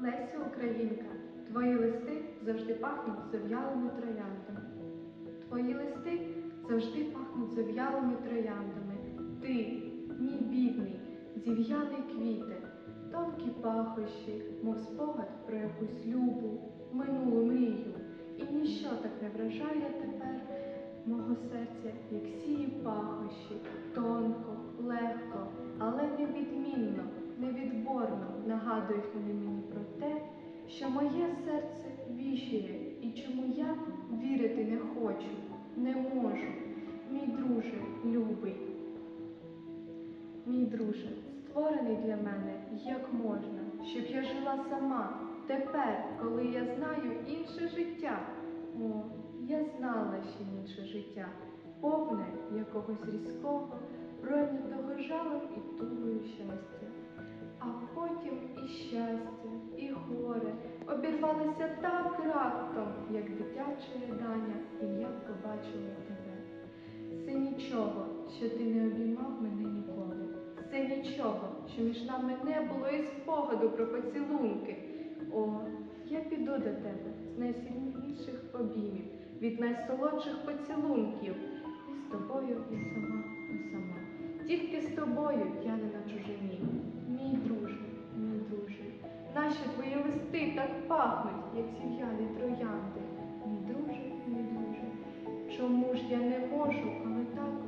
Лесю Українка, твої листи завжди пахнуть зав'ялими трояндами. Твої листи завжди пахнуть зав'ялими трояндами. Ти, мій бідний, зів'яний квіте, тонкі пахощі, мов спогад про якусь любу, минулу мрію. І ніщо так не вражає тепер мого серця, як сії пахощі, тонко, легко, нагадують вони мені про те, що моє серце віщує, і чому я вірити не хочу, не можу. Мій друже, любий, мій друже, створений для мене як можна, щоб я жила сама тепер, коли я знаю інше життя. О, я знала ще інше життя, повне якогось різкого, пройнятого жалем і тугою щастя. І щастя, і горе обірвалися так раптом, як дитяче ридання, і я побачила тебе. Це нічого, що ти не обіймав мене ніколи. Це нічого, що між нами не було і спогаду про поцілунки. О, я піду до тебе з найсильніших обіймів, від найсолодших поцілунків. І з тобою я сама не сама. Тільки з тобою я не так пахнуть, як зів'ялі троянди. Мій друже, мій друже, чому ж я не можу, але так